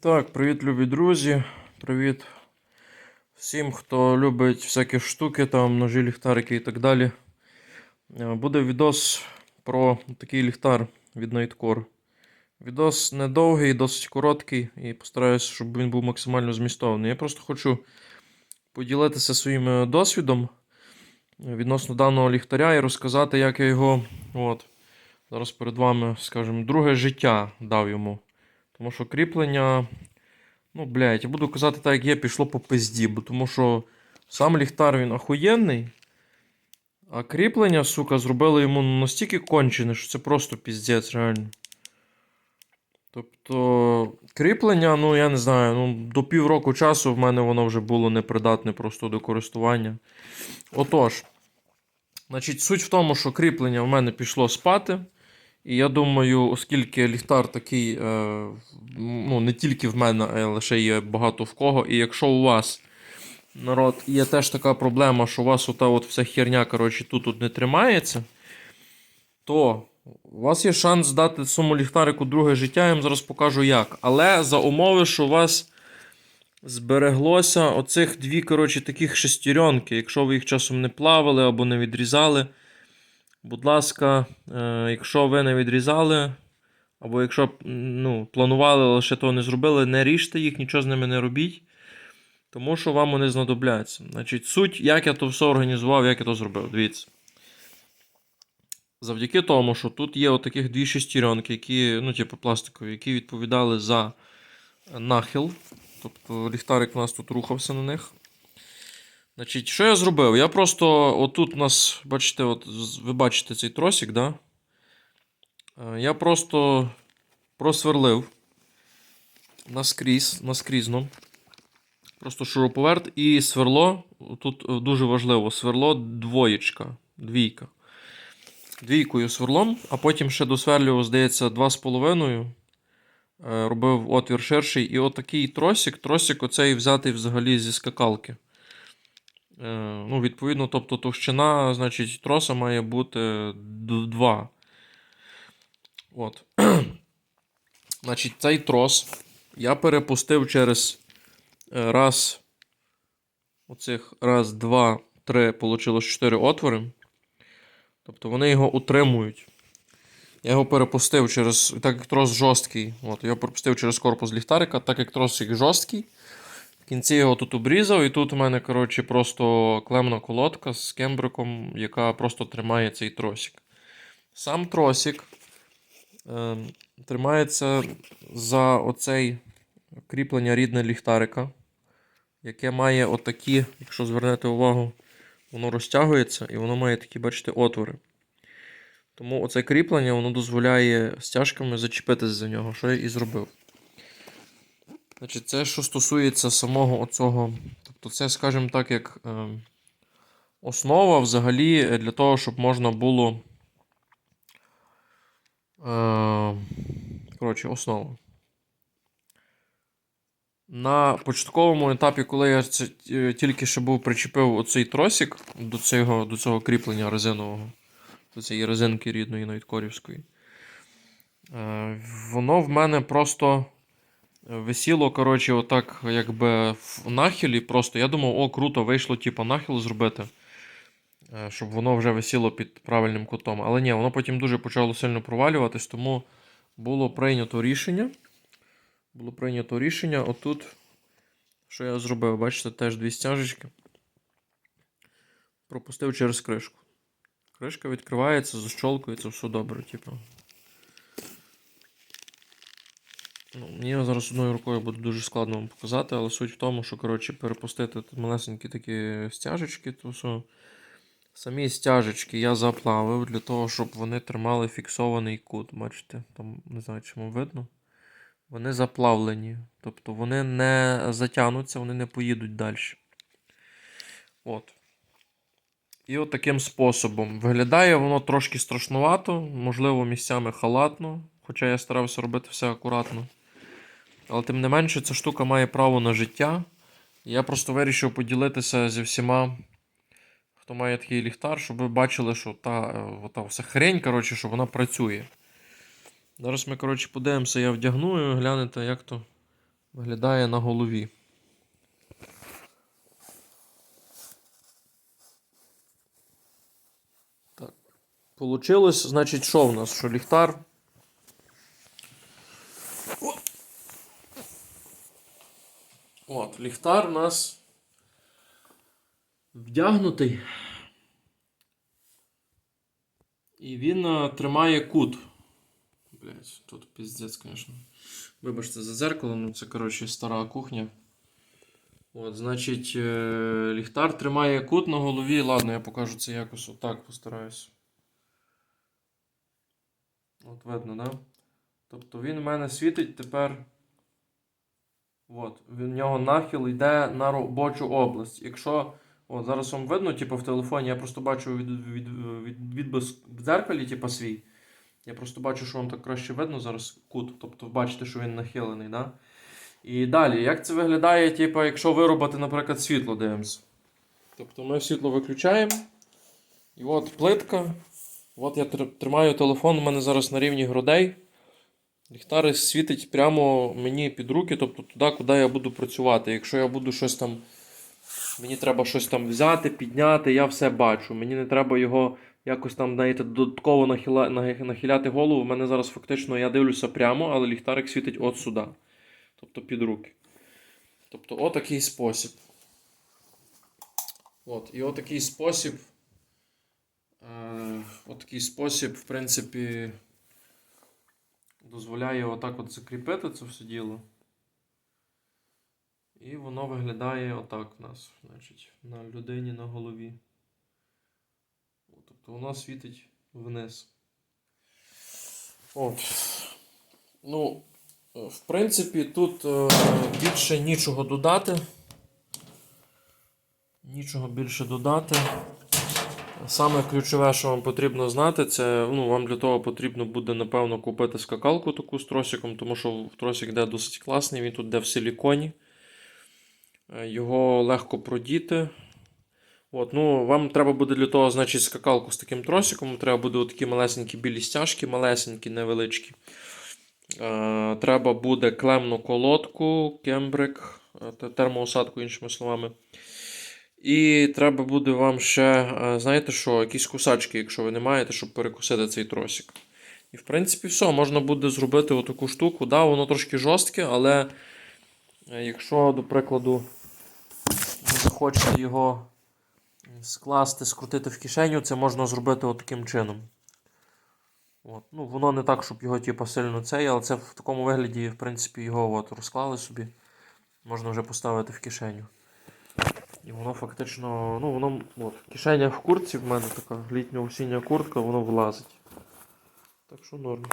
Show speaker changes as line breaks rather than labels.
Так, привіт, любі друзі. Привіт всім, хто любить всякі штуки, там ножі, ліхтарики і так далі. Е, Буде відос про такий ліхтар від Nightcore. Відос недовгий, досить короткий, і постараюся, щоб він був максимально змістовний. Я просто хочу поділитися своїм е, досвідом відносно даного ліхтаря і розказати, як я його. От, зараз перед вами, скажімо, друге життя дав йому. Тому що кріплення. Ну, блядь, я буду казати так, як є, пішло по пизді, бо тому що сам ліхтар він охуєнний. А кріплення, сука, зробили йому настільки кончене, що це просто піздець, реально. Тобто, кріплення, ну я не знаю, ну, до півроку часу в мене воно вже було непридатне просто до користування. Отож, значить, суть в тому, що кріплення в мене пішло спати. І я думаю, оскільки ліхтар такий, е, ну, не тільки в мене, а лише є багато в кого. І якщо у вас, народ, є теж така проблема, що у вас ота от вся херня, коротше, тут, не тримається, то у вас є шанс дати цьому ліхтарику друге життя, я вам зараз покажу як. Але за умови, що у вас збереглося оцих дві, коротше, таких шестеренки, якщо ви їх часом не плавали або не відрізали. Будь ласка, е, якщо ви не відрізали, або якщо ну, планували, лише того не зробили, не ріжте їх, нічого з ними не робіть, тому що вам вони знадобляться. Значить, суть, як я то все організував, як я то зробив. Дивіться. Завдяки тому, що тут є отаких дві шестеренки, які, ну, типу пластикові, які відповідали за нахил. Тобто ліхтарик у нас тут рухався на них. Значить, що я зробив? Я просто отут у нас, бачите, от, ви бачите цей тросик, да? Е, Я просто просверлив наскрізь, наскрізно. Просто шуруповерт і сверло. Тут е, дуже важливо, сверло двоєчка, двійка. Двійкою сверлом, а потім ще досверлював, здається, 2,5. Е, Робив отвір ширший. І отакий тросик. Тросик оцей взятий взагалі зі скакалки. Е, ну, відповідно, тобто товщина, значить, троса має бути 2. От. значить, цей трос я перепустив через е, раз. Оцих раз, два, три, получилось 4 отвори. Тобто вони його утримують. Я його перепустив через. Так як трос жорсткий. От, я перепустив через корпус ліхтарика, так як тросик жорсткий. Кінці його тут обрізав, і тут у мене, коротше, просто клемна колодка з кембриком, яка просто тримає цей тросик. Сам тросик е, тримається за оцей кріплення рідне ліхтарика, яке має отакі, якщо звернете увагу, воно розтягується і воно має такі, бачите, отвори. Тому оце кріплення воно дозволяє стяжками зачепитися за нього, що я і зробив. Значить, це що стосується самого оцього. Тобто, це, скажімо так, як е, основа взагалі для того, щоб можна було. Е, коротше, основа. На початковому етапі, коли я це, е, тільки ще був причепив оцей тросик до цього, до цього кріплення резинового, до цієї резинки рідної найткорівської, е, воно в мене просто висіло, коротше, отак, якби в нахилі. Просто я думав, о, круто, вийшло, типу, нахил зробити, е, щоб воно вже висіло під правильним кутом. Але ні, воно потім дуже почало сильно провалюватись, тому було прийнято рішення. Було прийнято рішення. Отут, що я зробив, бачите, теж дві стяжечки. Пропустив через кришку. Кришка відкривається, защолкується, все добре, типу. Ну, мені зараз одною рукою буде дуже складно вам показати, але суть в тому, що коротше, перепустити малесенькі такі стяжечки, то що самі стяжечки я заплавив для того, щоб вони тримали фіксований кут. Бачите, там не знаю, чому видно. Вони заплавлені. Тобто вони не затягнуться, вони не поїдуть далі. От. І от таким способом. Виглядає воно трошки страшнувато, можливо, місцями халатно, хоча я старався робити все акуратно. Але тим не менше, ця штука має право на життя. Я просто вирішив поділитися зі всіма, хто має такий ліхтар, щоб ви бачили, що та, е, ота вся хрень, коротше, що вона працює. Зараз ми, коротше, подивимося, я вдягну і глянете, як то виглядає на голові. Получилось, значить, що в нас? Що ліхтар. От, ліхтар у нас вдягнутий. І він е, тримає кут. Блять, тут піздець, звісно. Вибачте за зеркало, ну це, коротше, стара кухня. От, значить, е, ліхтар тримає кут на голові. Ладно, я покажу це якось отак постараюсь. От видно, да? Тобто він в мене світить тепер. От, в нього нахил йде на робочу область. Якщо. От, зараз вам видно, типу, в телефоні, я просто бачу від, від, від, відбис в дзеркалі, типу, свій. Я просто бачу, що вам так краще видно зараз кут. Тобто бачите, що він нахилений, да? І далі, як це виглядає, типу, якщо виробити, наприклад, світло дивимося. Тобто ми світло виключаємо. І от плитка. От я тримаю телефон, у мене зараз на рівні грудей. Ліхтар світить прямо мені під руки, тобто туди, куди я буду працювати. Якщо я буду щось там. Мені треба щось там взяти, підняти, я все бачу. Мені не треба його якось там, знаєте, додатково нахиля... нахиляти голову. У мене зараз фактично я дивлюся прямо, але ліхтарик світить от сюди. Тобто під руки. Тобто отакий спосіб. От, і отакий спосіб. Е, отакий спосіб, в принципі, дозволяє отак от закріпити це все діло. І воно виглядає отак в нас, значить, на людині на голові. Тобто воно світить вниз. От. Ну, в принципі, тут е, більше нічого додати. Нічого більше додати. Саме ключове, що вам потрібно знати, це ну, вам для того потрібно буде, напевно, купити скакалку таку з тросиком, тому що тросик йде досить класний, він тут йде в силіконі. Е, Його легко продіти. От, ну, вам треба буде для того, значить, скакалку з таким тросиком. Треба буде такі малесенькі білі стяжки, малесенькі, невеличкі. Е, треба буде клемну колодку, кембрик, е, термоусадку, іншими словами. І треба буде вам ще, е, знаєте що, якісь кусачки, якщо ви не маєте, щоб перекусити цей тросик. І в принципі все, можна буде зробити отаку штуку. Да, воно трошки жорстке, але е, якщо, до прикладу, ви захочете його скласти, скрутити в кишеню, це можна зробити отаким чином. От. Ну, воно не так, щоб його типу, сильно цей, але це в такому вигляді, в принципі, його от, розклали собі. Можна вже поставити в кишеню. І воно фактично, ну воно от, кишеня в куртці в мене така літня осіння куртка, воно влазить. Так що норм.